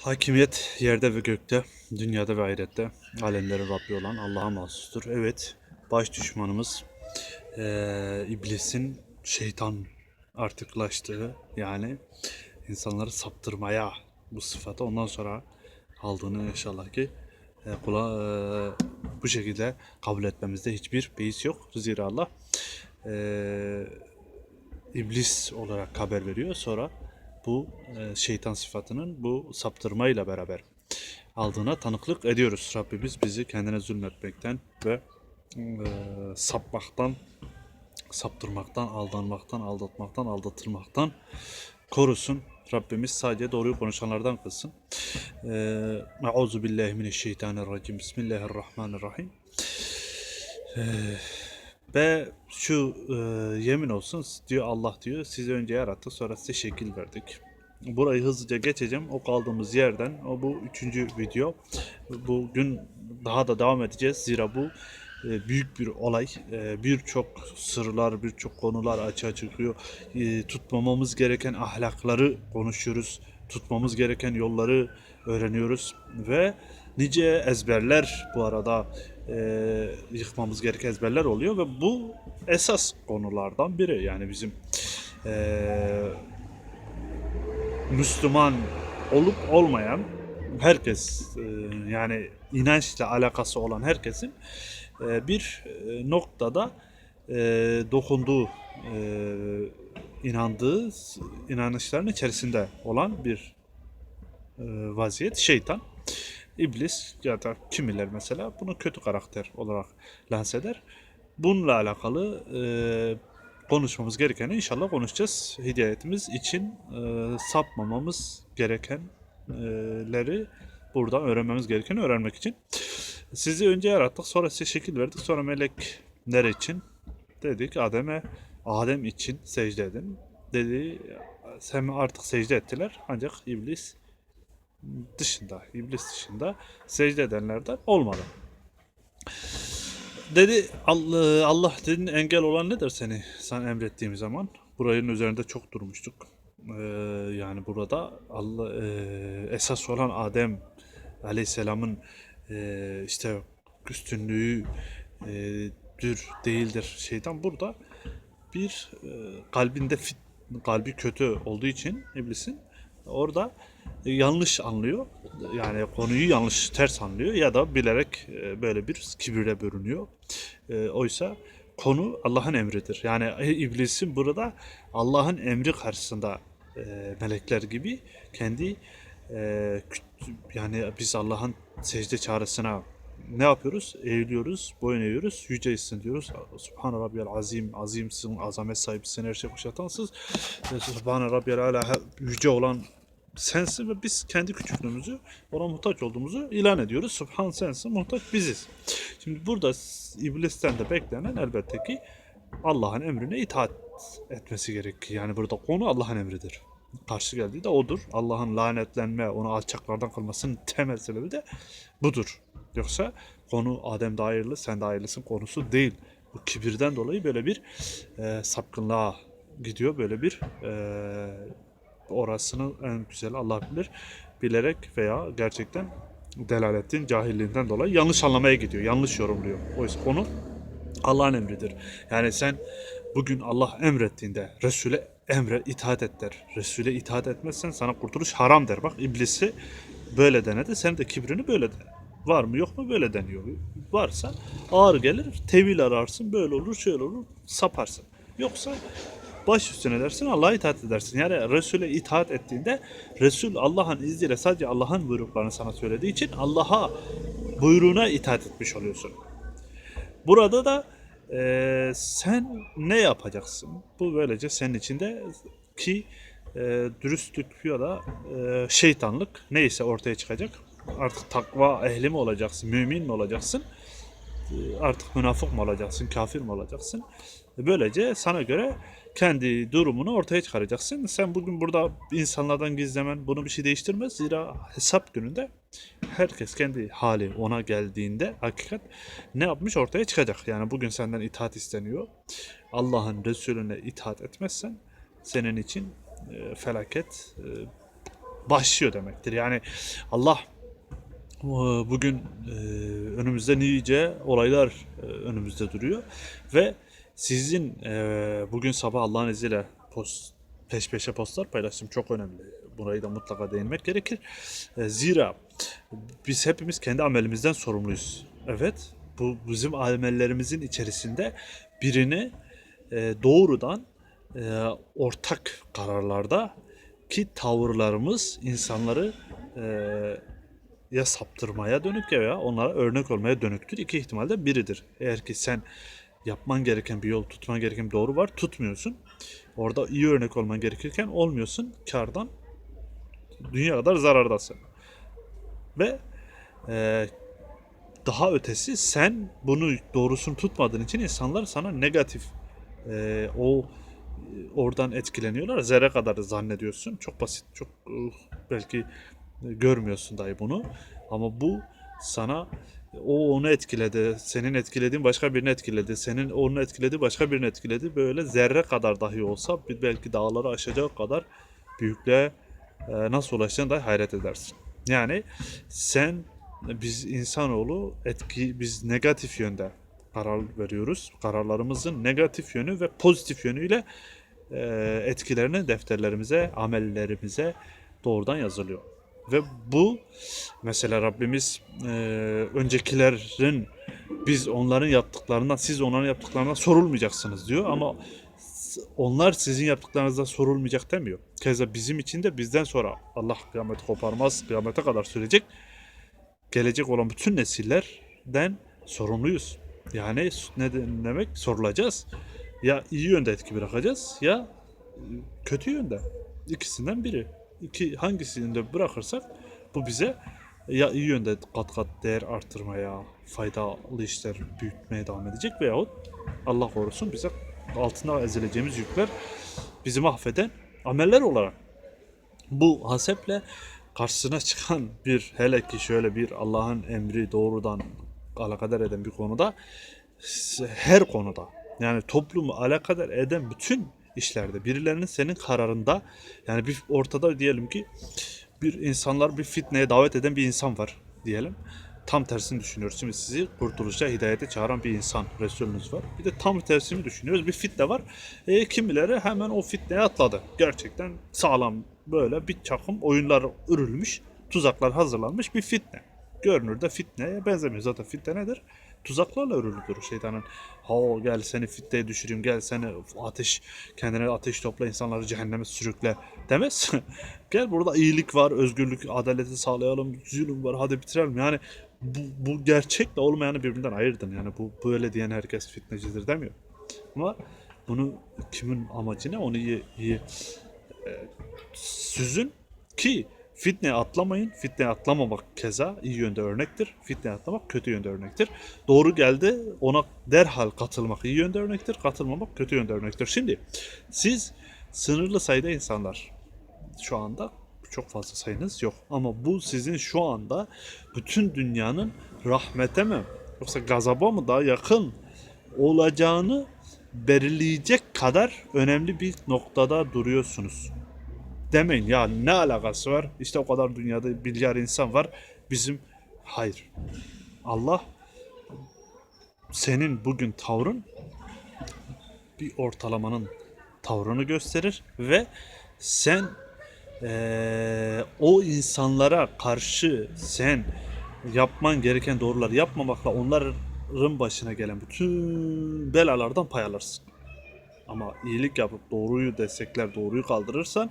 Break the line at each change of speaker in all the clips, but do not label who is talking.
Hakimiyet yerde ve gökte, dünyada ve ahirette alemlerin Rabbi olan Allah'a mahsustur. Evet, baş düşmanımız eee, iblisin şeytan artıklaştığı yani insanları saptırmaya bu sıfatı ondan sonra aldığını inşallah ki e, kula e, bu şekilde kabul etmemizde hiçbir beis yok. Zira Allah e, iblis olarak haber veriyor. Sonra bu e, şeytan sıfatının bu saptırmayla beraber aldığına tanıklık ediyoruz. Rabbimiz bizi kendine zulmetmekten ve e, sapmaktan, saptırmaktan, aldanmaktan, aldatmaktan, aldatılmaktan korusun. Rabbimiz sadece doğruyu konuşanlardan kılsın. Euzu billahi mineşşeytanirracim. Bismillahirrahmanirrahim. Ve şu e, yemin olsun diyor Allah diyor sizi önce yarattık sonra size şekil verdik. Burayı hızlıca geçeceğim. O kaldığımız yerden o bu üçüncü video. Bugün daha da devam edeceğiz. Zira bu e, büyük bir olay. E, birçok sırlar, birçok konular açığa çıkıyor. E, tutmamamız gereken ahlakları konuşuyoruz. Tutmamız gereken yolları öğreniyoruz ve nice ezberler bu arada e, yıkmamız gereken ezberler oluyor ve bu esas konulardan biri. Yani bizim e, Müslüman olup olmayan herkes e, yani inançla alakası olan herkesin e, bir e, noktada e, dokunduğu e, inandığı inanışların içerisinde olan bir e, vaziyet şeytan. İblis ya da kimiler mesela bunu kötü karakter olarak lanse eder. Bununla alakalı e, konuşmamız gerekeni inşallah konuşacağız. Hidayetimiz için e, sapmamamız gerekenleri buradan öğrenmemiz gerekeni öğrenmek için. Sizi önce yarattık, sonra size şekil verdik, sonra melekler için dedik Adem'e Adem için secde edin. Dedi hem artık secde ettiler ancak iblis dışında, iblis dışında secde edenlerden olmadı. Dedi Allah, Allah dedin engel olan nedir seni sen emrettiğim zaman? Burayın üzerinde çok durmuştuk. Ee, yani burada Allah e, esas olan Adem Aleyhisselam'ın e, işte üstünlüğü e, dür değildir şeytan burada bir e, kalbinde fit, kalbi kötü olduğu için iblisin orada e, yanlış anlıyor. Yani konuyu yanlış ters anlıyor ya da bilerek e, böyle bir kibirle bürünüyor. E, oysa konu Allah'ın emridir. Yani iblisin burada Allah'ın emri karşısında melekler gibi kendi yani biz Allah'ın secde çağrısına ne yapıyoruz? Eğiliyoruz, boyun eğiyoruz, yücesin diyoruz. Subhan Rabbiyal azim, azimsin, azamet sahibisin, her şey kuşatansız. Subhan Rabbiyal ala, yüce olan sensin ve biz kendi küçüklüğümüzü, ona muhtaç olduğumuzu ilan ediyoruz. Subhan sensin, muhtaç biziz. Şimdi burada iblisten de beklenen elbette ki Allah'ın emrine itaat etmesi gerekir. Yani burada konu Allah'ın emridir. Karşı geldiği de odur. Allah'ın lanetlenme, onu alçaklardan kılmasının temel sebebi de budur. Yoksa konu Adem de hayırlı, sen de hayırlısın konusu değil. Bu kibirden dolayı böyle bir e, sapkınlığa gidiyor. Böyle bir e, orasını en güzel Allah bilir. Bilerek veya gerçekten delaletin cahilliğinden dolayı yanlış anlamaya gidiyor. Yanlış yorumluyor. Oysa konu Allah'ın emridir. Yani sen bugün Allah emrettiğinde Resul'e emre itaat et der. Resul'e itaat etmezsen sana kurtuluş haram der. Bak iblisi böyle denedi. Sen de kibrini böyle de. Var mı yok mu böyle deniyor. Varsa ağır gelir tevil ararsın böyle olur şöyle olur saparsın. Yoksa baş üstüne dersin Allah'a itaat edersin. Yani Resul'e itaat ettiğinde Resul Allah'ın izniyle sadece Allah'ın buyruklarını sana söylediği için Allah'a buyruğuna itaat etmiş oluyorsun. Burada da eee, sen ne yapacaksın? Bu böylece senin içinde ki eee dürüstlük ya da eee, şeytanlık neyse ortaya çıkacak. Artık takva ehli mi olacaksın, mümin mi olacaksın? Eee, Artık münafık mı olacaksın, kafir mi olacaksın? Böylece sana göre kendi durumunu ortaya çıkaracaksın. Sen bugün burada insanlardan gizlemen bunu bir şey değiştirmez. Zira hesap gününde herkes kendi hali ona geldiğinde hakikat ne yapmış ortaya çıkacak. Yani bugün senden itaat isteniyor. Allah'ın Resulüne itaat etmezsen senin için e, felaket e, başlıyor demektir. Yani Allah e, bugün önümüzde nice olaylar önümüzde duruyor ve sizin e, bugün sabah Allah'ın izniyle post, peş peşe postlar paylaştım çok önemli. Burayı da mutlaka değinmek gerekir. E, zira biz hepimiz kendi amelimizden sorumluyuz. Evet, bu bizim amellerimizin içerisinde birini e, doğrudan e, ortak kararlarda ki tavırlarımız insanları e, ya saptırmaya dönük ya onlara örnek olmaya dönüktür. İki ihtimalde biridir. Eğer ki sen yapman gereken bir yol, tutman gereken bir doğru var, tutmuyorsun. Orada iyi örnek olman gerekirken olmuyorsun. Kardan dünya kadar zarardasın. Ve e, daha ötesi sen bunu doğrusunu tutmadığın için insanlar sana negatif e, o oradan etkileniyorlar. Zerre kadar zannediyorsun. Çok basit, çok uh, belki görmüyorsun dahi bunu. Ama bu sana o onu etkiledi, senin etkilediğin başka birini etkiledi, senin onu etkiledi başka birini etkiledi. Böyle zerre kadar dahi olsa belki dağları aşacak kadar büyüklüğe e, nasıl ulaşacağını dahi hayret edersin. Yani sen biz insanoğlu etki biz negatif yönde karar veriyoruz. Kararlarımızın negatif yönü ve pozitif yönüyle e, etkilerini defterlerimize, amellerimize doğrudan yazılıyor. Ve bu mesela Rabbimiz e, öncekilerin biz onların yaptıklarından siz onların yaptıklarından sorulmayacaksınız diyor ama onlar sizin yaptıklarınızdan sorulmayacak demiyor. Keza bizim için de bizden sonra Allah kıyameti koparmaz kıyamete kadar sürecek gelecek olan bütün nesillerden sorumluyuz. Yani ne de- demek sorulacağız. Ya iyi yönde etki bırakacağız ya kötü yönde. İkisinden biri. İki hangisini de bırakırsak bu bize ya iyi yönde kat kat değer artırmaya, faydalı işler büyütmeye devam edecek veyahut Allah korusun bize altına ezileceğimiz yükler bizi mahveden ameller olarak bu haseple karşısına çıkan bir hele ki şöyle bir Allah'ın emri doğrudan alakadar eden bir konuda her konuda yani toplumu alakadar eden bütün işlerde birilerinin senin kararında yani bir ortada diyelim ki bir insanlar bir fitneye davet eden bir insan var diyelim. Tam tersini düşünüyoruz. Şimdi sizi kurtuluşa, hidayete çağıran bir insan, Resulünüz var. Bir de tam tersini düşünüyoruz. Bir fitne var. E, kimileri hemen o fitneye atladı. Gerçekten sağlam böyle bir çakım oyunlar örülmüş, tuzaklar hazırlanmış bir fitne. Görünürde fitneye benzemiyor. Zaten fitne nedir? Tuzaklarla örülüdür şeytanın. Ha gel seni fitneye düşüreyim, gel seni ateş, kendine ateş topla, insanları cehenneme sürükle demez. gel burada iyilik var, özgürlük, adaleti sağlayalım, zulüm var, hadi bitirelim. Yani bu, bu gerçekle olmayanı birbirinden ayırdın. Yani bu böyle diyen herkes fitnecidir demiyor. Ama bunu kimin amacı ne onu iyi, iyi e, süzün ki fitneye atlamayın. Fitneye atlamamak keza iyi yönde örnektir. Fitneye atlamak kötü yönde örnektir. Doğru geldi ona derhal katılmak iyi yönde örnektir. Katılmamak kötü yönde örnektir. Şimdi siz sınırlı sayıda insanlar şu anda çok fazla sayınız yok. Ama bu sizin şu anda bütün dünyanın rahmete mi yoksa gazaba mı daha yakın olacağını belirleyecek kadar önemli bir noktada duruyorsunuz. Demeyin ya ne alakası var? İşte o kadar dünyada milyar insan var. Bizim hayır. Allah senin bugün tavrın bir ortalamanın tavrını gösterir ve sen eee, o insanlara karşı sen yapman gereken doğruları yapmamakla onların başına gelen bütün belalardan pay alırsın. Ama iyilik yapıp doğruyu destekler, doğruyu kaldırırsan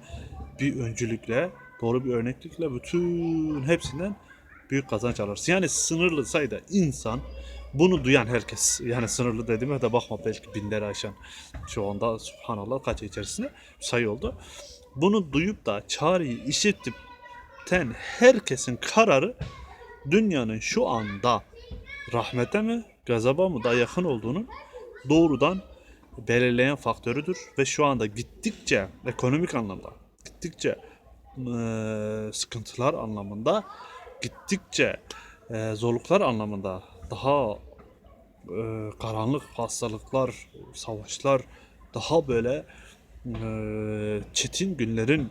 bir öncülükle, doğru bir örneklikle bütün hepsinden büyük kazanç alırsın. Yani sınırlı sayıda insan bunu duyan herkes yani sınırlı dediğime de bakma belki binleri aşan şu anda subhanallah kaç içerisinde sayı oldu. Bunu duyup da çağrıyı işitipten herkesin kararı dünyanın şu anda rahmete mi gazaba mı daha yakın olduğunun doğrudan belirleyen faktörüdür ve şu anda gittikçe ekonomik anlamda gittikçe eee, sıkıntılar anlamında gittikçe eee, zorluklar anlamında daha eee, karanlık hastalıklar, savaşlar daha böyle eee, çetin günlerin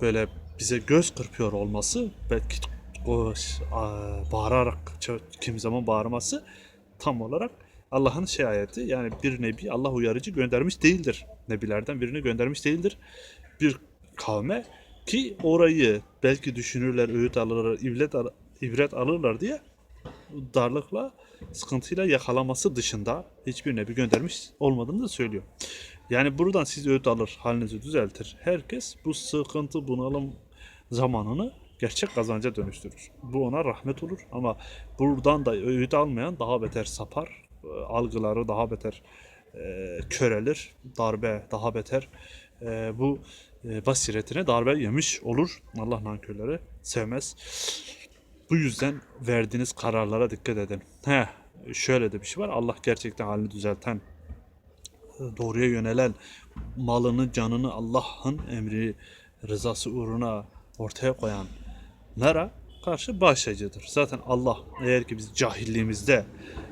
böyle bize göz kırpıyor olması belki o bağırarak kimi zaman bağırması tam olarak Allah'ın şey ayeti yani bir nebi Allah uyarıcı göndermiş değildir. Nebilerden birini göndermiş değildir. Bir kavme ki orayı belki düşünürler, öğüt alırlar, ibret, ibret alırlar diye darlıkla, sıkıntıyla yakalaması dışında hiçbir nebi göndermiş olmadığını da söylüyor. Yani buradan siz öğüt alır, halinizi düzeltir. Herkes bu sıkıntı, bunalım zamanını gerçek kazanca dönüştürür. Bu ona rahmet olur ama buradan da öğüt almayan daha beter sapar. e, Algıları daha beter e, körelir. Darbe daha beter. e, bu basiretine darbe yemiş olur. Allah nankörleri sevmez. Bu yüzden verdiğiniz kararlara dikkat edin. He, şöyle de bir şey var. Allah gerçekten halini düzelten, doğruya yönelen, malını, canını Allah'ın emri, rızası uğruna ortaya koyanlara karşı bağışlayıcıdır. Zaten Allah eğer ki biz cahilliğimizde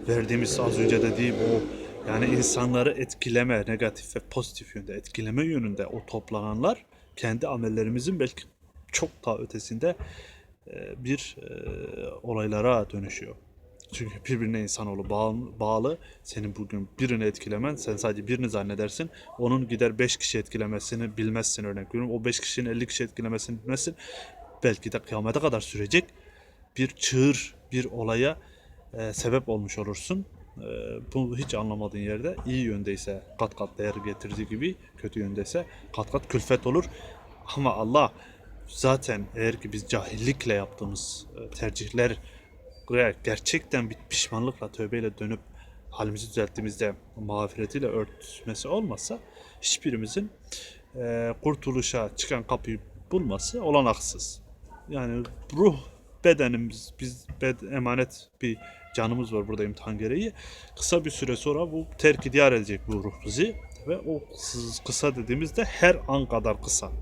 verdiğimiz az önce dediğim o yani insanları etkileme, negatif ve pozitif yönde etkileme yönünde o toplananlar kendi amellerimizin belki çok daha ötesinde e, bir e, olaylara dönüşüyor. Çünkü birbirine insanoğlu bağlı. Senin bugün birini etkilemen, sen sadece birini zannedersin. Onun gider 5 kişi etkilemesini bilmezsin örnek veriyorum. O 5 kişinin 50 kişi etkilemesini bilmezsin. Belki de kıyamete kadar sürecek bir çığır, bir olaya e, sebep olmuş olursun. E, bunu hiç anlamadığın yerde iyi yöndeyse kat kat değer getirdiği gibi kötü yöndeyse kat kat külfet olur. Ama Allah zaten eğer ki biz cahillikle yaptığımız e, tercihler gerçekten bir pişmanlıkla tövbeyle dönüp halimizi düzelttiğimizde mağfiretiyle örtmesi olmasa hiçbirimizin e, kurtuluşa çıkan kapıyı bulması olanaksız. Yani ruh bedenimiz biz bed- emanet bir canımız var burada imtihan gereği. Kısa bir süre sonra bu terk diyar edecek bu ruh bizi ve o kıs- kısa dediğimizde her an kadar kısa.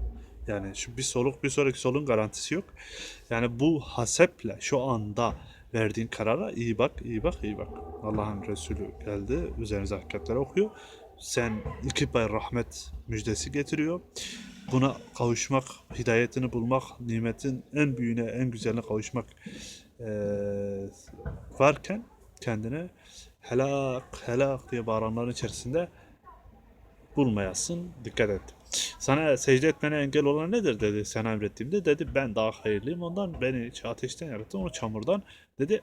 Yani şu bir soluk bir sonraki solun garantisi yok. Yani bu haseple şu anda verdiğin karara iyi bak, iyi bak, iyi bak. Allah'ın Resulü geldi, üzerinize hakikatleri okuyor. Sen iki pay rahmet müjdesi getiriyor. Buna kavuşmak, hidayetini bulmak, nimetin en büyüğüne, en güzeline kavuşmak eee, varken kendine helak, helak diye bağıranların içerisinde bulmayasın. Dikkat et. Sana secde etmene engel olan nedir dedi sana emrettiğimde. Dedi ben daha hayırlıyım ondan. Beni ateşten yarattı onu çamurdan. Dedi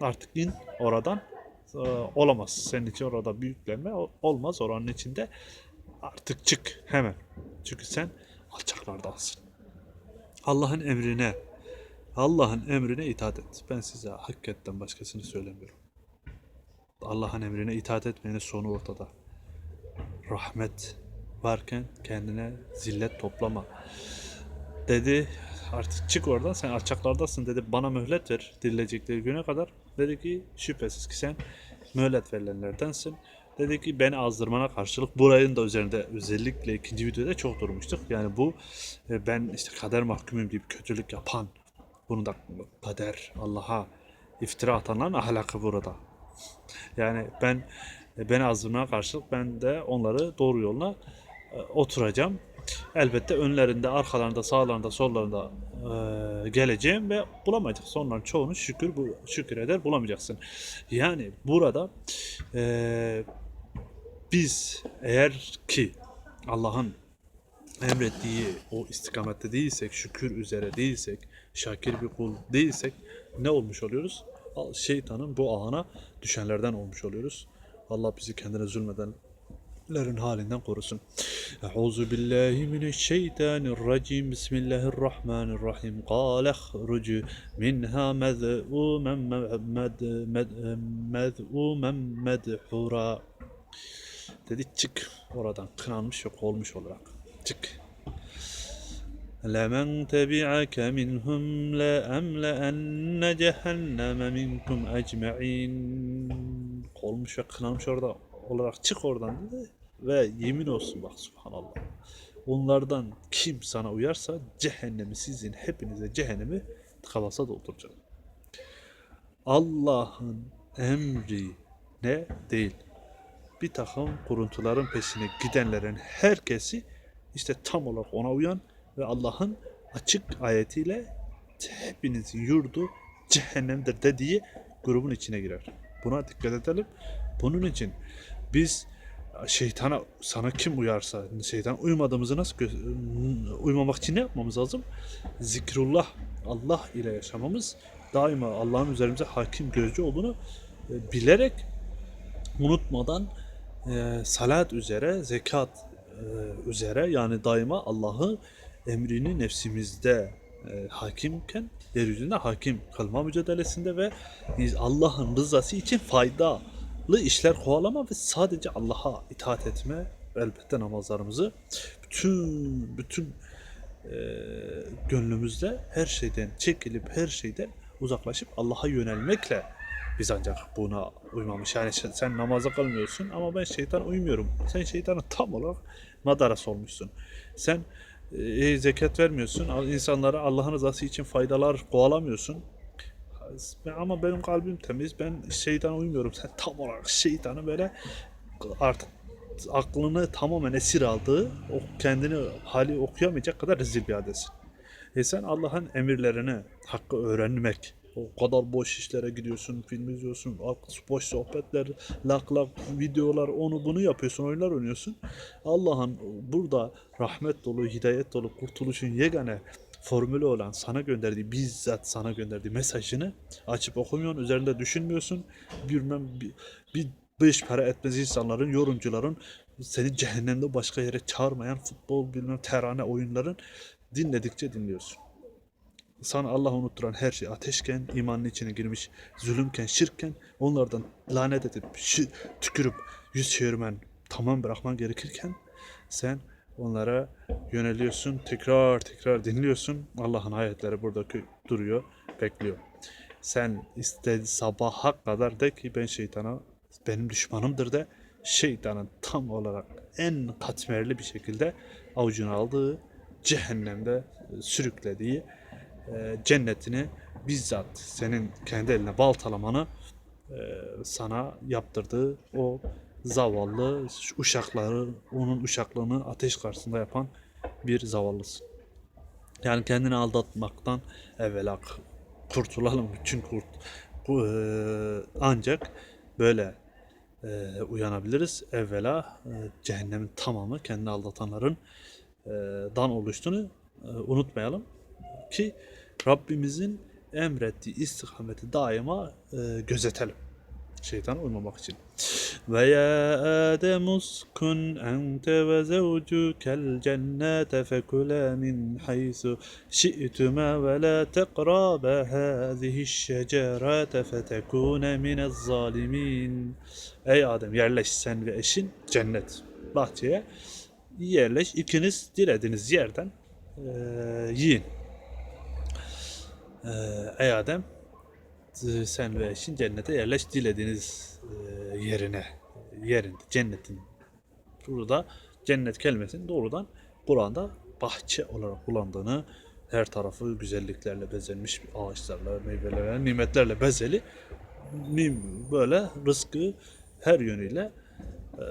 artık in oradan. Olamaz. Senin için orada büyüklenme olmaz oranın içinde. Artık çık hemen. Çünkü sen alçaklardansın. Allah'ın emrine Allah'ın emrine itaat et. Ben size hakikaten başkasını söylemiyorum. Allah'ın emrine itaat etmenin sonu ortada rahmet varken kendine zillet toplama. Dedi artık çık oradan sen alçaklardasın dedi bana mühlet ver dirilecekleri güne kadar. Dedi ki şüphesiz ki sen mühlet verilenlerdensin. Dedi ki beni azdırmana karşılık burayın da üzerinde özellikle ikinci videoda çok durmuştuk. Yani bu e, ben işte kader mahkumuyum gibi kötülük yapan bunu da kader Allah'a iftira atanların ahlakı burada. Yani ben beni azdırmaya karşılık ben de onları doğru yoluna e, oturacağım. Elbette önlerinde, arkalarında, sağlarında, sollarında e, geleceğim ve bulamayacaksın. Onların çoğunu şükür bu şükür eder bulamayacaksın. Yani burada e, biz eğer ki Allah'ın emrettiği o istikamette değilsek, şükür üzere değilsek, şakir bir kul değilsek ne olmuş oluyoruz? Şeytanın bu ağına düşenlerden olmuş oluyoruz. Allah bizi kendine zulmedenlerin halinden korusun. Euzu billahi mineşşeytanirracim. Bismillahirrahmanirrahim. Qâle ihrucu minha med- mez'ûmen medhura. Dedi çık oradan kınanmış yok olmuş olarak. Çık. لمن تبعك منهم لأملأن جهنم منكم أجمعين olmuş ve kınanmış orada olarak çık oradan dedi ve yemin olsun bak subhanallah onlardan kim sana uyarsa cehennemi sizin hepinize cehennemi tıka dolduracak. Allah'ın emri ne değil bir takım kuruntuların peşine gidenlerin herkesi işte tam olarak ona uyan ve Allah'ın açık ayetiyle hepinizin yurdu cehennemdir dediği grubun içine girer. Buna dikkat edelim. Bunun için biz şeytana sana kim uyarsa şeytan uymadığımızı nasıl uymamak için ne yapmamız lazım? Zikrullah Allah ile yaşamamız daima Allah'ın üzerimize hakim gözcü olduğunu e, bilerek unutmadan e, salat üzere, zekat e, üzere yani daima Allah'ı emrini nefsimizde e, hakimken yeryüzünde hakim kalma mücadelesinde ve Allah'ın rızası için faydalı işler kovalama ve sadece Allah'a itaat etme elbette namazlarımızı bütün bütün e, gönlümüzde her şeyden çekilip her şeyden uzaklaşıp Allah'a yönelmekle biz ancak buna uymamış. Yani sen namaza kalmıyorsun ama ben şeytan uymuyorum. Sen şeytanın tam olarak madarası olmuşsun. Sen e, zekat vermiyorsun. İnsanlara Allah'ın rızası için faydalar kovalamıyorsun. Ama benim kalbim temiz. Ben şeytana uymuyorum. Sen tam olarak şeytanı böyle artık aklını tamamen esir aldığı, o kendini hali okuyamayacak kadar rezil bir hadesin. E sen Allah'ın emirlerini, hakkı öğrenmek, o kadar boş işlere gidiyorsun, film izliyorsun, boş sohbetler, lak lak videolar, onu bunu yapıyorsun, oyunlar oynuyorsun. Allah'ın burada rahmet dolu, hidayet dolu, kurtuluşun yegane formülü olan sana gönderdiği, bizzat sana gönderdiği mesajını açıp okumuyorsun, üzerinde düşünmüyorsun. Bilmem bir, bir beş para etmez insanların, yorumcuların seni cehennemde başka yere çağırmayan futbol, bilmem terane oyunların dinledikçe dinliyorsun. Sana Allah unutturan her şey ateşken, imanın içine girmiş, zulümken, şirkken onlardan lanet edip, şi- tükürüp, yüz çevirmen, tamam bırakman gerekirken sen onlara yöneliyorsun, tekrar tekrar dinliyorsun. Allah'ın ayetleri burada duruyor, bekliyor. Sen istedi sabaha kadar de ki ben şeytana benim düşmanımdır de şeytanın tam olarak en katmerli bir şekilde avucuna aldığı cehennemde sürüklediği e, cennetini bizzat senin kendi eline baltalamanı e, sana yaptırdığı o zavallı uşakları, onun uşaklığını ateş karşısında yapan bir zavallısın. Yani kendini aldatmaktan evvela kurtulalım. Çünkü kurt, e, ancak böyle uyanabiliriz. Evvela cehennemin tamamı kendi aldatanların dan oluştuğunu unutmayalım ki Rabbimizin emrettiği istikameti daima e, gözetelim. Şeytana uymamak için. Ve ya Adem uskun ente ve zevcukel cennete fekula min haythu şi'tuma ve la teqraba hâzihi şecerete fetekûne minez zalimin. Ey Adem yerleş sen ve eşin cennet bahçeye yerleş ikiniz dilediğiniz yerden e, yiyin. Ee, ey Adem sen ve eşin cennete yerleş dilediğiniz e, yerine yerinde cennetin. Burada cennet kelimesinin doğrudan Kur'an'da bahçe olarak kullandığını her tarafı güzelliklerle bezenmiş ağaçlarla, meyvelerle, nimetlerle bezeli böyle rızkı her yönüyle e,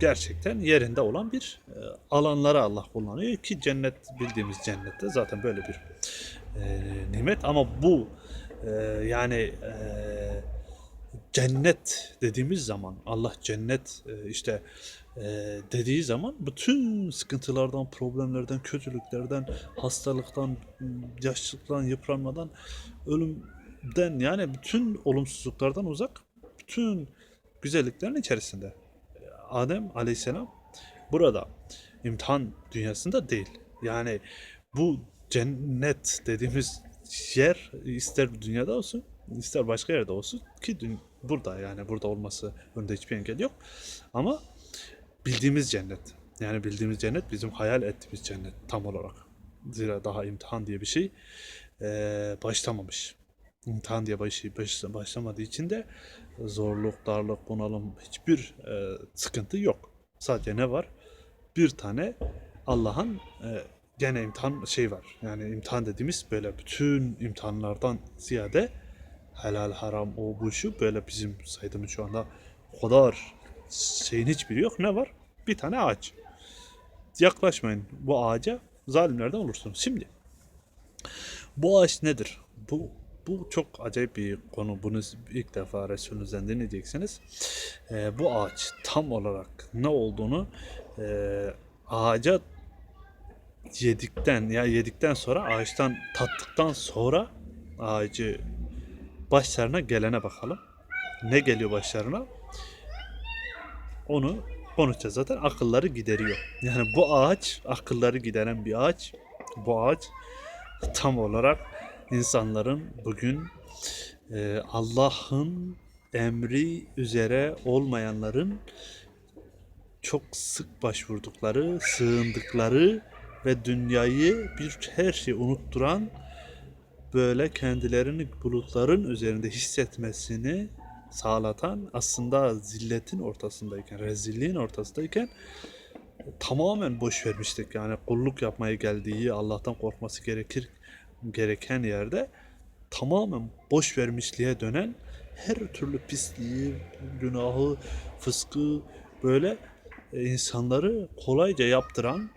gerçekten yerinde olan bir e, alanları Allah kullanıyor ki cennet bildiğimiz cennette zaten böyle bir e, nimet ama bu e, yani e, cennet dediğimiz zaman Allah cennet e, işte e, dediği zaman bütün sıkıntılardan, problemlerden, kötülüklerden, hastalıktan, yaşlılıktan, yıpranmadan, ölümden yani bütün olumsuzluklardan uzak, bütün güzelliklerin içerisinde. Adem Aleyhisselam burada imtihan dünyasında değil. Yani bu cennet dediğimiz yer ister dünyada olsun ister başka yerde olsun ki dün- burada yani burada olması önünde hiçbir engel yok. Ama bildiğimiz cennet. Yani bildiğimiz cennet bizim hayal ettiğimiz cennet tam olarak. Zira daha imtihan diye bir şey eee, başlamamış. İmtihan diye bir şey baş- başlamadığı için de zorluk, darlık, bunalım hiçbir eee, sıkıntı yok. Sadece ne var? Bir tane Allah'ın eee, gene imtihan şey var. Yani imtihan dediğimiz böyle bütün imtihanlardan ziyade helal, haram, o bu şu böyle bizim saydığımız şu anda o kadar şeyin hiçbiri yok. Ne var? Bir tane ağaç. Yaklaşmayın bu ağaca zalimlerden olursunuz. Şimdi Bu ağaç nedir? Bu bu çok acayip bir konu. Bunu ilk defa Resulünüzden dinleyeceksiniz. Ee, bu ağaç tam olarak ne olduğunu e, ağaca yedikten ya yedikten sonra ağaçtan tattıktan sonra ağacı başlarına gelene bakalım. Ne geliyor başlarına? Onu konuşacağız zaten. Akılları gideriyor. Yani bu ağaç akılları gideren bir ağaç. Bu ağaç tam olarak insanların bugün e, Allah'ın emri üzere olmayanların çok sık başvurdukları, sığındıkları ve dünyayı bir her şeyi unutturan böyle kendilerini bulutların üzerinde hissetmesini sağlatan aslında zilletin ortasındayken, rezilliğin ortasındayken tamamen boş vermiştik. Yani kulluk yapmaya geldiği, Allah'tan korkması gerekir gereken yerde tamamen boş vermişliğe dönen her türlü pisliği, günahı, fıskı böyle e, insanları kolayca yaptıran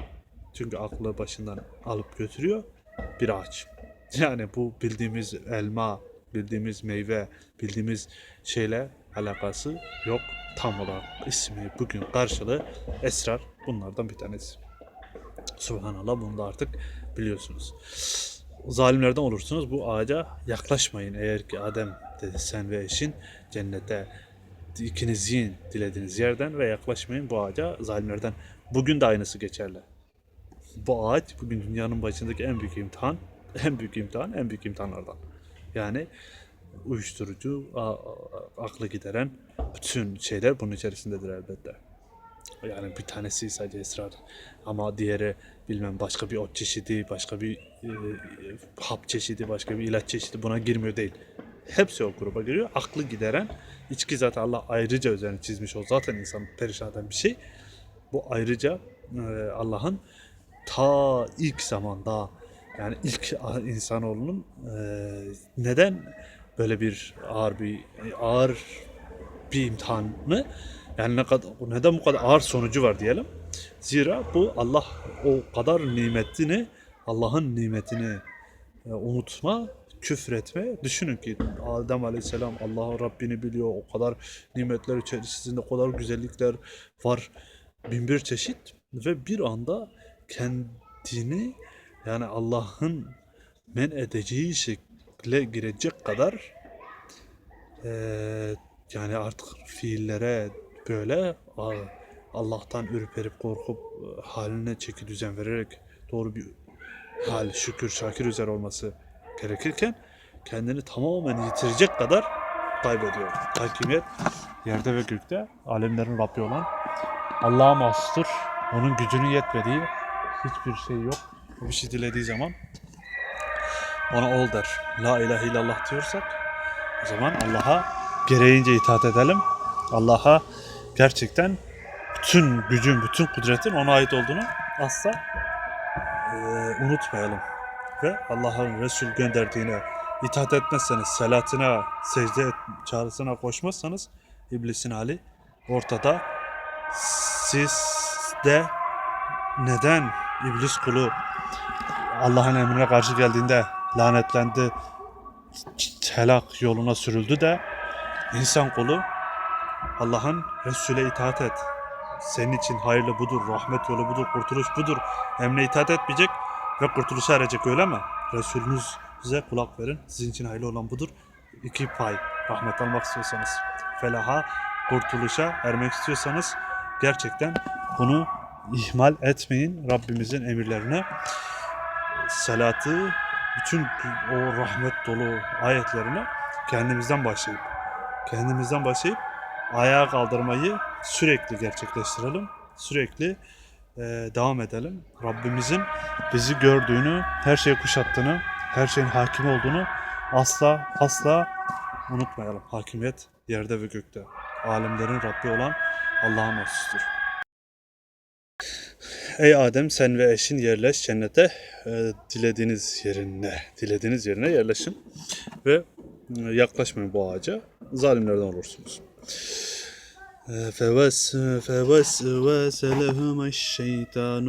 çünkü aklı başından alıp götürüyor bir ağaç. Yani bu bildiğimiz elma, bildiğimiz meyve, bildiğimiz şeyle alakası yok. Tam olarak ismi bugün karşılığı esrar bunlardan bir tanesi. Subhanallah bunu da artık biliyorsunuz. Zalimlerden olursunuz bu ağaca yaklaşmayın eğer ki Adem dedi sen ve eşin cennete ikiniz yiyin dilediğiniz yerden ve yaklaşmayın bu ağaca zalimlerden. Bugün de aynısı geçerli. Bu ağaç bugün dünyanın başındaki en büyük imtihan, en büyük imtihan, en büyük imtihanlardan. Yani uyuşturucu, aklı gideren bütün şeyler bunun içerisindedir elbette. Yani bir tanesi sadece esrar ama diğeri bilmem başka bir ot çeşidi, başka bir e, e, hap çeşidi, başka bir ilaç çeşidi buna girmiyor değil. Hepsi o gruba giriyor. Aklı gideren, içki zaten Allah ayrıca üzerine çizmiş o zaten insan perişan eden bir şey. Bu ayrıca e, Allah'ın ta ilk zamanda yani ilk insanoğlunun e, neden böyle bir ağır bir ağır bir imtihanı yani ne kadar neden bu kadar ağır sonucu var diyelim. Zira bu Allah o kadar nimetini Allah'ın nimetini e, unutma, küfretme. Düşünün ki Adem Aleyhisselam Allah Rabbini biliyor. O kadar nimetler içerisinde o kadar güzellikler var. Bin bir çeşit ve bir anda kendini yani Allah'ın men edeceği şekle girecek kadar eee, yani artık fiillere böyle Allah'tan ürperip korkup e, haline çeki düzen vererek doğru bir hal, şükür, şakir üzere olması gerekirken kendini tamamen yitirecek kadar kaybediyor. Hakimiyet yerde ve gökte alemlerin Rabbi olan Allah'a mahsustur. Onun gücünün yetmediği hiçbir şey yok. O bir şey dilediği zaman ona ol der. La ilahe illallah diyorsak o zaman Allah'a gereğince itaat edelim. Allah'a gerçekten bütün gücün, bütün kudretin ona ait olduğunu asla eee, unutmayalım. Ve Allah'ın Resul gönderdiğine itaat etmezseniz, salatına, secde et, çağrısına koşmazsanız iblisin hali ortada. Siz de neden iblis kulu Allah'ın emrine karşı geldiğinde lanetlendi, helak yoluna sürüldü de insan kulu Allah'ın Resul'e itaat et. Senin için hayırlı budur, rahmet yolu budur, kurtuluş budur. Emre itaat etmeyecek ve kurtuluşa erecek öyle mi? Resulünüze kulak verin. Sizin için hayırlı olan budur. İki pay rahmet almak istiyorsanız, felaha, kurtuluşa ermek istiyorsanız gerçekten bunu ihmal etmeyin. Rabbimizin emirlerine salatı, bütün o rahmet dolu ayetlerine kendimizden başlayıp kendimizden başlayıp ayağa kaldırmayı sürekli gerçekleştirelim. Sürekli e, devam edelim. Rabbimizin bizi gördüğünü, her şeyi kuşattığını, her şeyin hakim olduğunu asla asla unutmayalım. Hakimiyet yerde ve gökte. Alemlerin Rabbi olan Allah'a mahsustur. Ey Adem sen ve eşin yerleş cennete e, dilediğiniz yerine dilediğiniz yerine yerleşin ve e, yaklaşmayın bu ağaca zalimlerden olursunuz. فوسوس لهما الشيطان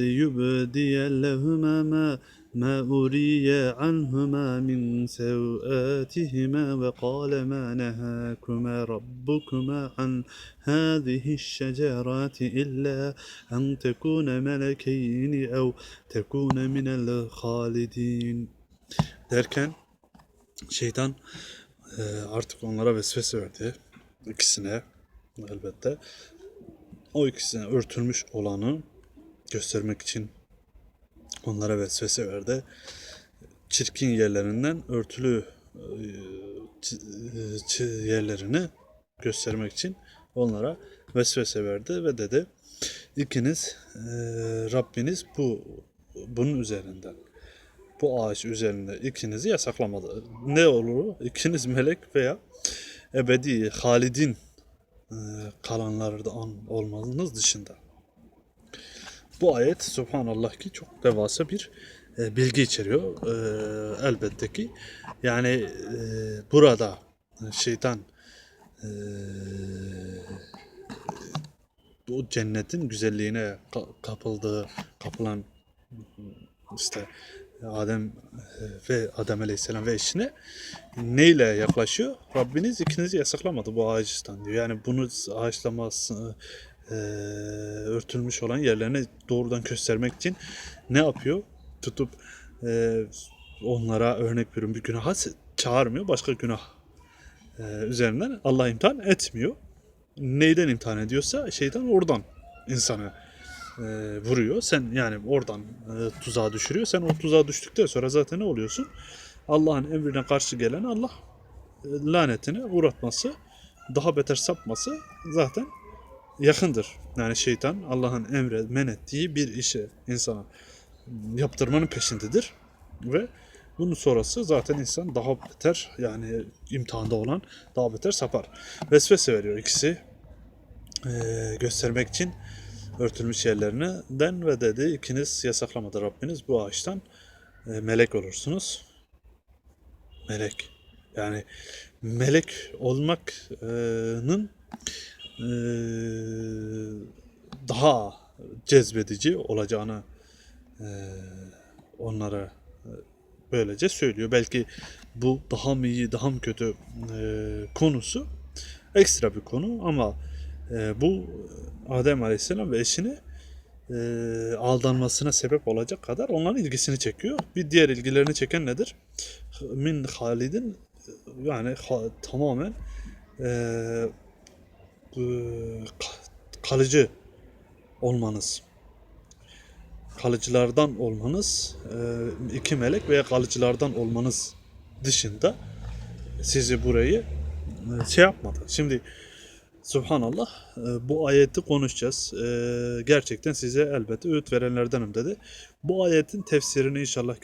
ليبدي لهما ما ما أري عنهما من سوآتهما وقال ما نهاكما ربكما عن هذه الشجرات إلا أن تكون ملكين أو تكون من الخالدين derken şeytan e, artık onlara vesvese verdi. İkisine elbette. O ikisine örtülmüş olanı göstermek için onlara vesvese verdi. Çirkin yerlerinden örtülü e, çi- yerlerini göstermek için onlara vesvese verdi ve dedi ikiniz e, Rabbiniz bu bunun üzerinden bu ağaç üzerinde ikinizi yasaklamadı. Ne olur? İkiniz melek veya ebedi, halidin e, kalanlardan olmanız dışında. Bu ayet subhanallah ki çok devasa bir e, bilgi içeriyor. E, elbette ki yani e, burada şeytan e, o cennetin güzelliğine ka- kapıldığı, kapılan işte Adem e, ve Adem Aleyhisselam ve eşine neyle yaklaşıyor? Rabbiniz ikinizi yasaklamadı bu ağaçtan diyor. Yani bunu ağaçlaması e, örtülmüş olan yerlerini doğrudan göstermek için ne yapıyor? Tutup e, onlara örnek veriyorum bir günaha çağırmıyor. Başka günah e, üzerinden Allah imtihan etmiyor. Neyden imtihan ediyorsa şeytan oradan insanı e, vuruyor. Sen yani oradan e, tuzağa düşürüyor. Sen o tuzağa düştükten sonra zaten ne oluyorsun? Allah'ın emrine karşı gelen Allah e, lanetine uğratması, daha beter sapması zaten yakındır. Yani şeytan Allah'ın emre men ettiği bir işi insana yaptırmanın peşindedir ve bunun sonrası zaten insan daha beter yani imtihanda olan daha beter sapar. Vesvese veriyor ikisi eee, göstermek için örtülmüş yerlerinden ve dedi ikiniz yasaklamadı Rabbiniz bu ağaçtan e, melek olursunuz. Melek. Yani melek olmak'nın daha cezbedici olacağını e, onlara e, böylece söylüyor. Belki bu daha mı iyi, daha mı kötü e, konusu ekstra bir konu ama bu Adem Aleyhisselam ve eşini aldanmasına sebep olacak kadar onların ilgisini çekiyor. Bir diğer ilgilerini çeken nedir? Min Halid'in yani tamamen e, kalıcı olmanız. Kalıcılardan olmanız, e, iki melek veya kalıcılardan olmanız dışında sizi burayı e, şey yapmadı. Şimdi Subhanallah e, bu ayeti konuşacağız. Gerçekten size elbette öğüt verenlerdenim dedi. Bu ayetin tefsirini inşallah